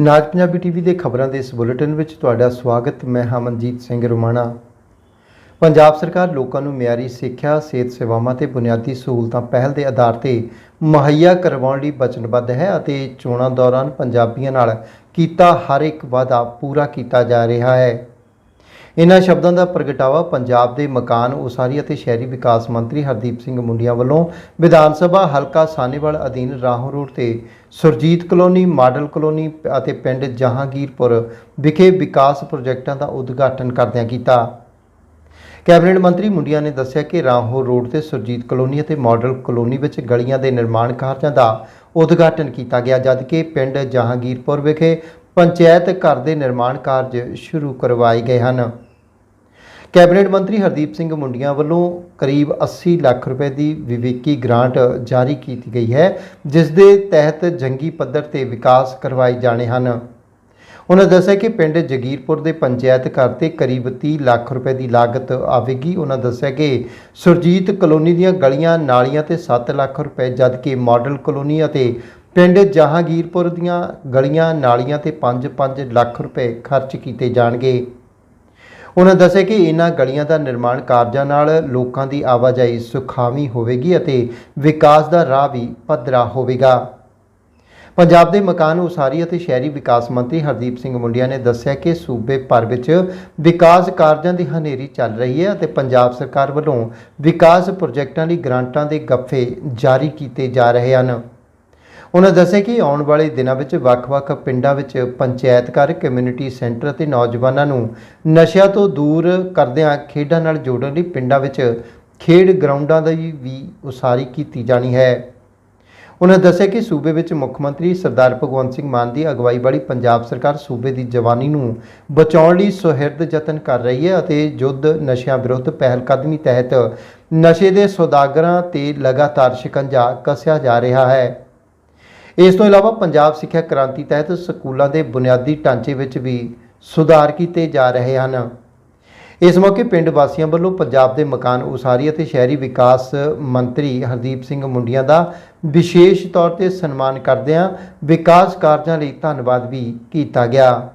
ਨਾਜ Punjabi TV ਦੇ ਖਬਰਾਂ ਦੇ ਇਸ ਬੁਲੇਟਿਨ ਵਿੱਚ ਤੁਹਾਡਾ ਸਵਾਗਤ, ਮੈਂ ਹਮਨਜੀਤ ਸਿੰਘ ਰੋਮਾਣਾ। ਪੰਜਾਬ ਸਰਕਾਰ ਲੋਕਾਂ ਨੂੰ ਮਿਆਰੀ ਸਿੱਖਿਆ, ਸਿਹਤ ਸੇਵਾਵਾਂ ਤੇ ਬੁਨਿਆਦੀ ਸਹੂਲਤਾਂ ਪਹਿਲ ਦੇ ਆਧਾਰ ਤੇ ਮੁਹੱਈਆ ਕਰਵਾਉਣ ਲਈ ਵਚਨਬੱਧ ਹੈ ਅਤੇ ਚੋਣਾਂ ਦੌਰਾਨ ਪੰਜਾਬੀਆਂ ਨਾਲ ਕੀਤਾ ਹਰ ਇੱਕ ਵਾਅਦਾ ਪੂਰਾ ਕੀਤਾ ਜਾ ਰਿਹਾ ਹੈ। ਇਨ੍ਹਾਂ ਸ਼ਬਦਾਂ ਦਾ ਪ੍ਰਗਟਾਵਾ ਪੰਜਾਬ ਦੇ ਮਕਾਨ, ਉਸਾਰੀ ਅਤੇ ਸ਼ਹਿਰੀ ਵਿਕਾਸ ਮੰਤਰੀ ਹਰਦੀਪ ਸਿੰਘ ਮੁੰਡੀਆਂ ਵੱਲੋਂ ਵਿਧਾਨ ਸਭਾ ਹਲਕਾ ਸਾਨੇਵਾਲ ਅਧੀਨ ਰਾਹੋਂ ਰੋਡ ਤੇ ਸੁਰਜੀਤ ਕਲੋਨੀ, ਮਾਡਲ ਕਲੋਨੀ ਅਤੇ ਪਿੰਡ ਜਹਾਂਗੀਰਪੁਰ ਵਿਖੇ ਵਿਕਾਸ ਪ੍ਰੋਜੈਕਟਾਂ ਦਾ ਉਦਘਾਟਨ ਕਰਦਿਆਂ ਕੀਤਾ। ਕੈਬਨਿਟ ਮੰਤਰੀ ਮੁੰਡੀਆਂ ਨੇ ਦੱਸਿਆ ਕਿ ਰਾਹੋਂ ਰੋਡ ਤੇ ਸੁਰਜੀਤ ਕਲੋਨੀ ਅਤੇ ਮਾਡਲ ਕਲੋਨੀ ਵਿੱਚ ਗਲੀਆਂ ਦੇ ਨਿਰਮਾਣ ਕਾਰਜਾਂ ਦਾ ਉਦਘਾਟਨ ਕੀਤਾ ਗਿਆ, ਜਦਕਿ ਪਿੰਡ ਜਹਾਂਗੀਰਪੁਰ ਵਿਖੇ ਪੰਚਾਇਤ ਘਰ ਦੇ ਨਿਰਮਾਣ ਕਾਰਜ ਸ਼ੁਰੂ ਕਰਵਾਏ ਗਏ ਹਨ। ਕੈਬਨਿਟ ਮੰਤਰੀ ਹਰਦੀਪ ਸਿੰਘ ਮੁੰਡੀਆਂ ਵੱਲੋਂ ਕਰੀਬ 80 ਲੱਖ ਰੁਪਏ ਦੀ ਵਿਵੇਕੀ ਗ੍ਰਾਂਟ ਜਾਰੀ ਕੀਤੀ ਗਈ ਹੈ, ਜਿਸ ਦੇ ਤਹਿਤ ਜੰਗੀ ਪੱਧਰ ਤੇ ਵਿਕਾਸ ਕਰਵਾਏ ਜਾਣੇ ਹਨ। ਉਹਨਾਂ ਦੱਸਿਆ ਕਿ ਪਿੰਡ ਜਗੀਰਪੁਰ ਦੇ ਪੰਚਾਇਤ ਘਰ ਤੇ ਕਰੀਬ 30 ਲੱਖ ਰੁਪਏ ਦੀ ਲਾਗਤ ਆਵੇਗੀ। ਉਹਨਾਂ ਦੱਸਿਆ ਕਿ ਸੁਰਜੀਤ ਕਲੋਨੀ ਦੀਆਂ ਗਲੀਆਂ ਨਾਲੀਆਂ ਤੇ 7 ਲੱਖ ਰੁਪਏ ਜਦਕਿ ਮਾਡਲ ਕਲੋਨੀ ਅਤੇ ਪਿੰਡ ਜਹਾਂਗੀਰਪੁਰ ਦੀਆਂ ਗਲੀਆਂ ਨਾਲੀਆਂ ਤੇ 5-5 ਲੱਖ ਰੁਪਏ ਖਰਚ ਕੀਤੇ ਜਾਣਗੇ। ਉਹਨਾਂ ਦੱਸਿਆ ਕਿ ਇਹਨਾਂ ਗਲੀਆਂ ਦਾ ਨਿਰਮਾਣ ਕਾਰਜਾਂ ਨਾਲ ਲੋਕਾਂ ਦੀ ਆਵਾਜਾਈ ਸੁਖਾਵੀਂ ਹੋਵੇਗੀ ਅਤੇ ਵਿਕਾਸ ਦਾ ਰਾਹ ਵੀ ਪੱਧਰਾ ਹੋਵੇਗਾ। ਪੰਜਾਬ ਦੇ ਮਕਾਨ ਉਸਾਰੀ ਅਤੇ ਸ਼ਹਿਰੀ ਵਿਕਾਸ ਮੰਤਰੀ ਹਰਦੀਪ ਸਿੰਘ ਮੁੰਡੀਆਂ ਨੇ ਦੱਸਿਆ ਕਿ ਸੂਬੇ ਭਰ ਵਿੱਚ ਵਿਕਾਸ ਕਾਰਜਾਂ ਦੀ ਹਨੇਰੀ ਚੱਲ ਰਹੀ ਹੈ ਅਤੇ ਪੰਜਾਬ ਸਰਕਾਰ ਵੱਲੋਂ ਵਿਕਾਸ ਪ੍ਰੋਜੈਕਟਾਂ ਲਈ ਗ੍ਰਾਂਟਾਂ ਦੇ ਗੱਫੇ ਜਾਰੀ ਕੀਤੇ ਜਾ ਰਹੇ ਹਨ। ਉਹਨਾਂ ਦੱਸਿਆ ਕਿ ਆਉਣ ਵਾਲੇ ਦਿਨਾਂ ਵਿੱਚ ਵੱਖ-ਵੱਖ ਪਿੰਡਾਂ ਵਿੱਚ ਪੰਚਾਇਤ ਘਰ ਕਮਿਊਨਿਟੀ ਸੈਂਟਰ ਅਤੇ ਨੌਜਵਾਨਾਂ ਨੂੰ ਨਸ਼ਿਆਂ ਤੋਂ ਦੂਰ ਕਰਦਿਆਂ ਖੇਡਾਂ ਨਾਲ ਜੋੜਨ ਲਈ ਪਿੰਡਾਂ ਵਿੱਚ ਖੇਡ ਗਰਾਊਂਡਾਂ ਦੀ ਵੀ ਉਸਾਰੀ ਕੀਤੀ ਜਾਣੀ ਹੈ। ਉਹਨਾਂ ਦੱਸਿਆ ਕਿ ਸੂਬੇ ਵਿੱਚ ਮੁੱਖ ਮੰਤਰੀ ਸਰਦਾਰ ਭਗਵੰਤ ਸਿੰਘ ਮਾਨ ਦੀ ਅਗਵਾਈ ਵਾਲੀ ਪੰਜਾਬ ਸਰਕਾਰ ਸੂਬੇ ਦੀ ਜਵਾਨੀ ਨੂੰ ਬਚਾਉਣ ਲਈ ਸੁਹਿਰਦ ਯਤਨ ਕਰ ਰਹੀ ਹੈ ਅਤੇ ਯੁੱਧ ਨਸ਼ਿਆਂ ਵਿਰੁੱਧ ਪਹਿਲਕਦਮੀ ਤਹਿਤ ਨਸ਼ੇ ਦੇ ਸੌਦਾਗਰਾਂ ਤੇ ਲਗਾਤਾਰ ਸ਼ਿਕੰਜਾ ਕੱਸਿਆ ਜਾ ਰਿਹਾ ਹੈ। ਇਸ ਤੋਂ ਇਲਾਵਾ ਪੰਜਾਬ ਸਿੱਖਿਆ ਕ੍ਰਾਂਤੀ ਤਹਿਤ ਸਕੂਲਾਂ ਦੇ ਬੁਨਿਆਦੀ ਢਾਂਚੇ ਵਿੱਚ ਵੀ ਸੁਧਾਰ ਕੀਤੇ ਜਾ ਰਹੇ ਹਨ। ਇਸ ਮੌਕੇ ਪਿੰਡ ਵਾਸੀਆਂ ਵੱਲੋਂ ਪੰਜਾਬ ਦੇ ਮਕਾਨ ਉਸਾਰੀ ਅਤੇ ਸ਼ਹਿਰੀ ਵਿਕਾਸ ਮੰਤਰੀ ਹਰਦੀਪ ਸਿੰਘ ਮੁੰਡੀਆਂ ਦਾ ਵਿਸ਼ੇਸ਼ ਤੌਰ ਤੇ ਸਨਮਾਨ ਕਰਦਿਆਂ ਵਿਕਾਸ ਕਾਰਜਾਂ ਲਈ ਧੰਨਵਾਦ ਵੀ ਕੀਤਾ ਗਿਆ।